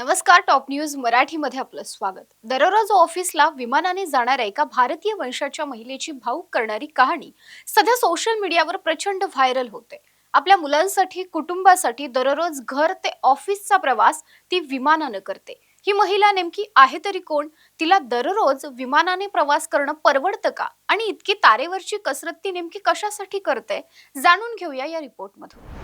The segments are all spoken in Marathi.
नमस्कार टॉप न्यूज मराठीमध्ये आपलं स्वागत. दररोज ऑफिसला विमानाने जाणाऱ्या एका भारतीय वंशाच्या महिलेची भाऊक करणारी कहाणी सध्या सोशल मीडियावर प्रचंड व्हायरल होते. आपल्या मुलांसाठी कुटुंबासाठी दररोज घर ते ऑफिसचा प्रवास ती विमानानं करते. ही महिला नेमकी आहे तरी कोण? तिला दररोज विमानाने प्रवास करणं परवडतं का? आणि इतकी तारेवरची कसरत ती नेमकी कशासाठी करते? जाणून घेऊया या रिपोर्टमधून.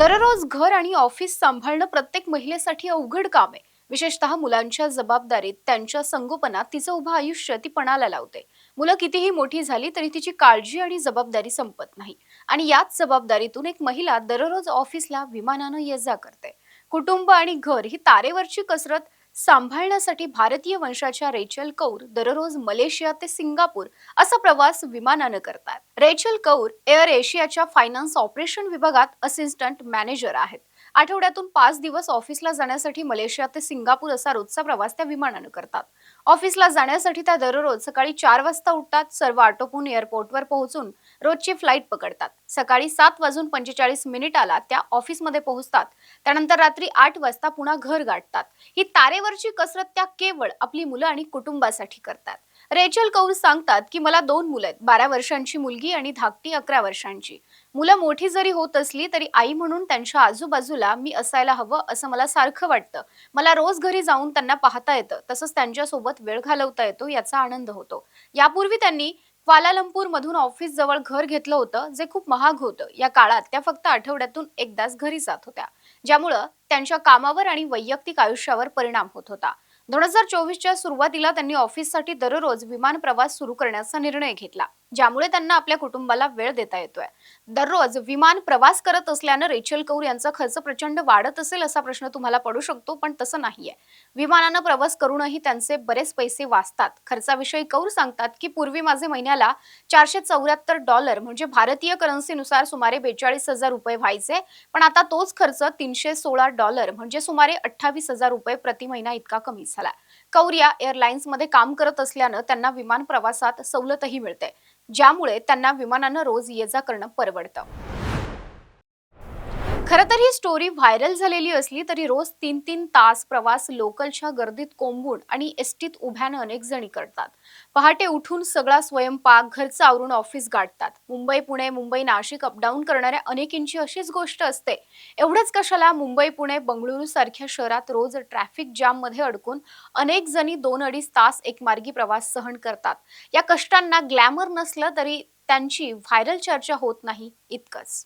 दररोज घर आणि ऑफिस सांभाळणं प्रत्येक महिलेसाठी अवघड काम आहे. विशेषतः मुलांच्या जबाबदारीत त्यांच्या संगोपनात तिचं उभं आयुष्य ती पणाला लावते. मुलं कितीही मोठी झाली तरी तिची काळजी आणि जबाबदारी संपत नाही. आणि याच जबाबदारीतून एक महिला दररोज ऑफिसला विमानानं ये जा करते. कुटुंब आणि घर ही तारेवरची कसरत सांभाळण्यासाठी भारतीय वंशाच्या रेचल कौर दररोज मलेशिया ते सिंगापूर असा प्रवास विमानानं करतात. रेचल कौर एअर एशियाच्या फायनान्स ऑपरेशन विभागात असिस्टंट मॅनेजर आहेत. आठवड्यातून पाच दिवस ऑफिसला जाण्यासाठी मलेशिया ते सिंगापूर असा रोजचा प्रवास त्या विमानानं करतात. ऑफिसला जाण्यासाठी त्या दररोज सकाळी चार वाजता उठतात सर्व आटोपून एअरपोर्टवर पोहोचून रोजची फ्लाईट पकडतात. सकाळी सात वाजून पंचेचाळीस मिनिटाला त्या ऑफिसमध्ये पोहोचतात. त्यानंतर रात्री आठ वाजता पुन्हा घर गाठतात. ही तारेवरची कसरत त्या केवळ आपली मुलं आणि कुटुंबासाठी करतात. रेचल कौर सांगतात की मला दोन मुलं आहेत बारा वर्षांची मुलगी आणि धाकटी अकरा वर्षांची. मुलं मोठी जरी होत असली तरी आई म्हणून त्यांच्या आजूबाजूला मी असायला हवं असं मला सारखं वाटतं. मला रोज घरी जाऊन त्यांना पाहता येतं तसंच त्यांच्यासोबत वेळ घालवता येतो याचा आनंद होतो. यापूर्वी त्यांनी क्वालालंपूर मधून ऑफिस जवळ घर घेतलं होतं जे खूप महाग होतं. या काळात त्या फक्त आठवड्यातून एकदाच घरी जात होत्या ज्यामुळं त्यांच्या कामावर आणि वैयक्तिक आयुष्यावर परिणाम होत होता. दोन हजार चोवीसच्या सुरुवातीला त्यांनी ऑफिससाठी दररोज विमान प्रवास सुरू करण्याचा निर्णय घेतला. ज्यामुळे त्यांना आपल्या कुटुंबाला वेळ देता येतोय. दररोज विमान प्रवास करत असल्यानं रेचल कौर यांचा खर्च प्रचंड वाढत असेल असा प्रश्न तुम्हाला पडू शकतो पण तसं नाहीये. विमानानं प्रवास करूनही त्यांचे बरेच पैसे वाचतात. खर्चाविषयी कौर सांगतात की पूर्वी माझे महिन्याला चारशे चौऱ्याहत्तर डॉलर म्हणजे भारतीय करन्सीनुसार सुमारे बेचाळीस हजार रुपये व्हायचे पण आता तोच खर्च तीनशे सोळा डॉलर म्हणजे सुमारे अठ्ठावीस हजार रुपये प्रति महिना इतका कमी झाला. कौर या एअरलाइन्समध्ये काम करत असल्यानं त्यांना विमान प्रवासात सवलतही मिळते. ज्यामुळे त्यांना विमानानं रोज ये जा करणं परवडतं. खरं तर ही स्टोरी व्हायरल झालेली असली तरी रोज तीन तीन तास प्रवास लोकलच्या गर्दीत कोंबून आणि एसटीत उभ्यानं अनेक जणी करतात. पहाटे उठून सगळा स्वयंपाक घरचं आवरून ऑफिस गाठतात. मुंबई पुणे मुंबई नाशिक अपडाऊन करणाऱ्या अनेकींची अशीच गोष्ट असते. एवढंच कशाला मुंबई पुणे बंगळुरू सारख्या शहरात रोज ट्रॅफिक जाममध्ये अडकून अनेक जणी दोन अडीच तास एकमार्गी प्रवास सहन करतात. या कष्टांना ग्लॅमर नसलं तरी त्यांची व्हायरल चर्चा होत नाही इतकंच.